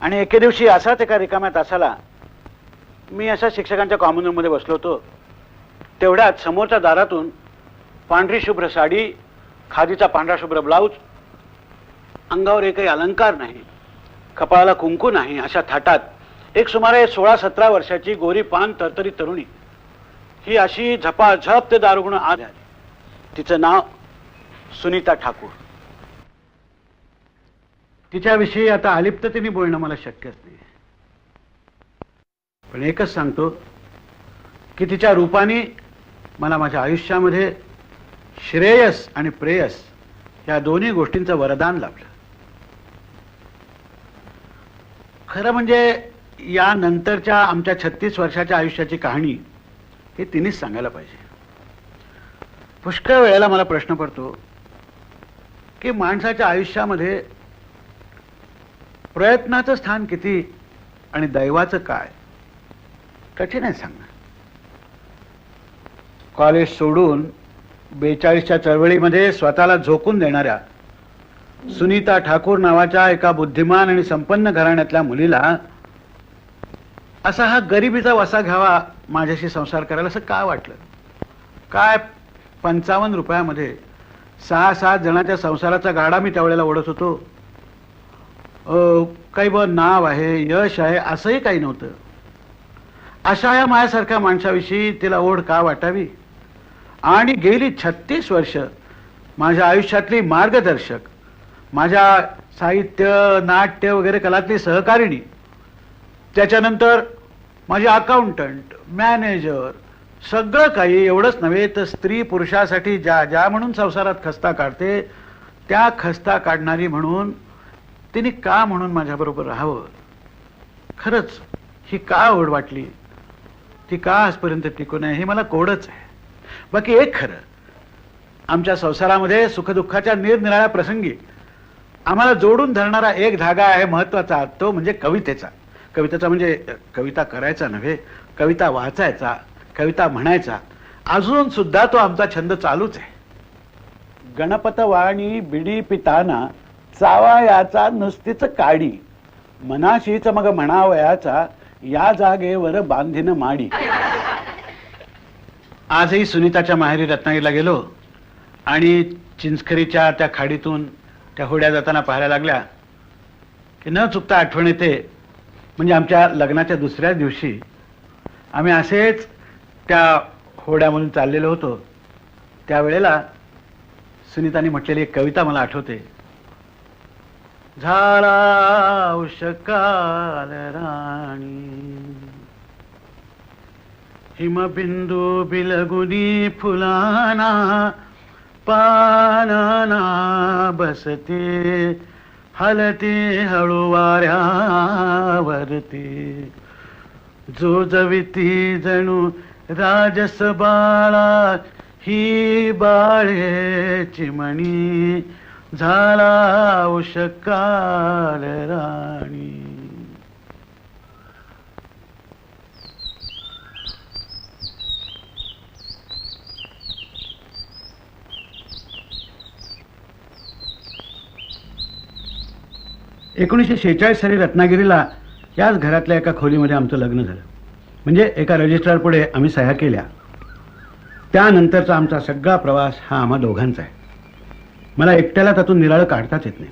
आणि एके दिवशी असाच एका रिकाम्या तासाला मी असा शिक्षकांच्या कॉमन रूममध्ये बसलो होतो. तेवढ्यात समोरच्या दारातून पांढरी शुभ्र साडी खादीचा पांढरा शुभ्र ब्लाऊज अंगावर एकही अलंकार नाही कपाळाला कुंकू नाही अशा थाटात एक सुमारे सोळा सतरा वर्षाची गोरी पान तरतरी तरुणी. ही अशी झपाझप ते दारुगुण आत आली. तिचं नाव सुनीता ठाकूर. तिच्याविषयी आता अलिप्ततेने बोलणं मला शक्यच नाही. पण एकच सांगतो की तिच्या रूपाने मला माझ्या आयुष्यामध्ये श्रेयस आणि प्रेयस या दोन्ही गोष्टींचं वरदान लाभलं. खरं म्हणजे या नंतरच्या आमच्या छत्तीस वर्षाच्या आयुष्याची कहाणी हे तिनेच सांगायला पाहिजे. पुष्कळ वेळेला मला प्रश्न पडतो की माणसाच्या आयुष्यामध्ये प्रयत्नाचं स्थान किती आणि दैवाचं काय? कठीण आहे सांगणं. कॉलेज सोडून बेचाळीसच्या चळवळीमध्ये स्वतःला झोकून देणाऱ्या सुनीता ठाकूर नावाच्या एका बुद्धिमान आणि संपन्न घराण्यातल्या मुलीला असा हा गरिबीचा वसा घ्यावा माझ्याशी संसार करायला असं काय वाटलं? काय पंचावन्न रुपयामध्ये सहा सात जणाच्या संसाराचा गाडा मी त्यावेळेला ओढत होतो? काही ब नाव आहे यश आहे असंही काही नव्हतं. अशा या माझ्यासारख्या माणसाविषयी तिला ओढ का वाटावी? आणि गेली छत्तीस वर्ष माझ्या आयुष्यातली मार्गदर्शक माझ्या साहित्य नाट्य वगैरे कलातली सहकारिणी त्याच्यानंतर माझे अकाउंटंट मॅनेजर सगळं काही एवढंच नव्हे तर स्त्री पुरुषासाठी ज्या ज्या म्हणून संसारात खस्ता काढते त्या खस्ता काढणारी म्हणून तिने का म्हणून माझ्याबरोबर राहावं? खरंच ही का ओढ वाटली? ती का आजपर्यंत टिकून आहे हे मला कोडच आहे. बाकी एक खरं आमच्या संसारामध्ये सुखदुःखाच्या निरनिराळ्या प्रसंगी आम्हाला जोडून धरणारा एक धागा आहे महत्त्वाचा तो म्हणजे कवितेचा. कवितेचा म्हणजे कविता करायचा नव्हे कविता वाचायचा कविता म्हणायचा. अजून सुद्धा तो आमचा छंद चालूच आहे. गणपत वाणी बिडी पिताना चावा याचा नुसतीच काडी. मनाशीच मग म्हणावयाचा या जागेवर बांधीन माडी. आजही सुनीताच्या माहेरी रत्नागिरीला गेलो आणि चिंचखरीच्या त्या खाडीतून त्या होड्या जाताना पाहायला लागल्या की न चुकता आठवण येते. म्हणजे आमच्या लग्नाच्या दुसऱ्याच दिवशी आम्ही असेच त्या होड्यामधून चाललेलो होतो. त्यावेळेला सुनीताने म्हटलेली एक कविता मला आठवते. झाडा उषकाल राणी. हिमबिंदू बिलगुनी फुलाना पानाना बसते हलते हळू जोजविती जणू राजस बाळा ही बाळे चिमणी झाला उषकाल राणी. एकोणीसशे शेहेचाळीस साली रत्नागिरीला याच घरातल्या एका खोलीमध्ये आमचं लग्न झालं. म्हणजे एका रजिस्ट्रार पुढे आम्ही सह्या केल्या. त्यानंतरचा आमचा सगळा प्रवास हा आम्हा दोघांचा आहे. मला एकट्याला त्यातून निराळं काढताच येत नाही.